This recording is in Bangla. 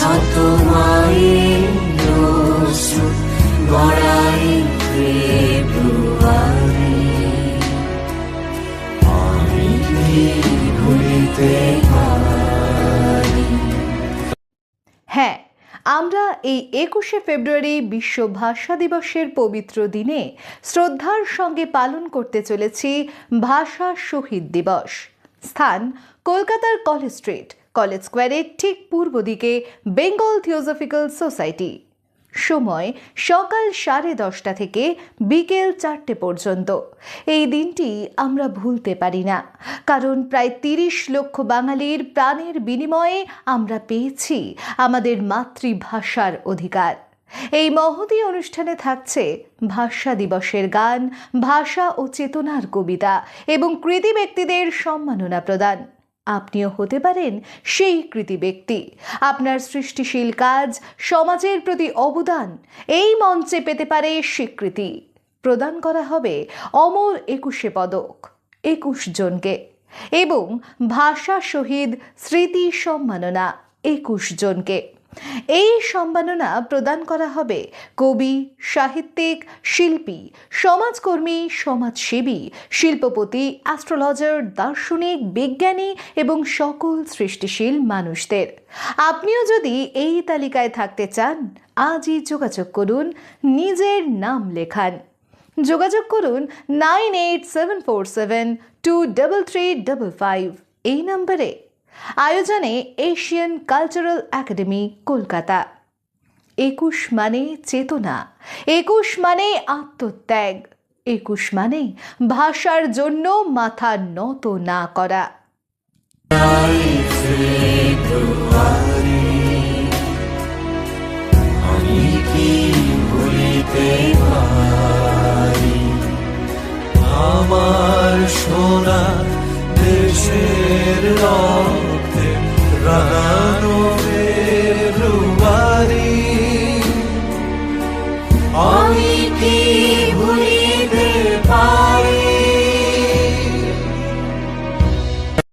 শত হ্যাঁ আমরা এই একুশে ফেব্রুয়ারি বিশ্ব ভাষা দিবসের পবিত্র দিনে শ্রদ্ধার সঙ্গে পালন করতে চলেছি ভাষা শহীদ দিবস। স্থান কলকাতার কলেজ স্ট্রিট কলেজ স্কোয়ারের ঠিক পূর্ব দিকে বেঙ্গল থিওজফিক্যাল সোসাইটি। সময় সকাল সাড়ে দশটা থেকে বিকেল চারটে পর্যন্ত। এই দিনটি আমরা ভুলতে পারি না, কারণ প্রায় তিরিশ লক্ষ বাঙালির প্রাণের বিনিময়ে আমরা পেয়েছি আমাদের মাতৃভাষার অধিকার। এই মহতি অনুষ্ঠানে থাকছে ভাষা দিবসের গান, ভাষা ও চেতনার কবিতা এবং কৃতি ব্যক্তিদের সম্মাননা প্রদান। আপনিও হতে পারেন সেই কৃতি ব্যক্তি। আপনার সৃষ্টিশীল কাজ সমাজের প্রতি অবদান, এই মঞ্চে পেতে পারে স্বীকৃতি প্রদান করা হবে অমর একুশে পদক, একুশ জনকে। এবং ভাষা শহীদ স্মৃতি সম্মাননা, একুশ জনকে। এই সম্মাননা প্রদান করা হবে কবি, সাহিত্যিক, শিল্পী, সমাজকর্মী, সমাজসেবী, শিল্পপতি অ্যাস্ট্রোলজার দার্শনিক, বিজ্ঞানী এবং সকল সৃষ্টিশীল মানুষদের। আপনিও যদি এই তালিকায় থাকতে চান, আজই যোগাযোগ করুন, নিজের নাম লেখান। যোগাযোগ করুন nine eight seven four seven two double three double five. এই নম্বরে আয়োজনে এশিয়ান কালচারাল একাডেমি, কলকাতা। একুশ মানে চেতনা, একুশ মানে আত্মত্যাগ, একুশ মানে ভাষার জন্য মাথা নত না করা। আমার সোনা দেশের রক্তে 啊。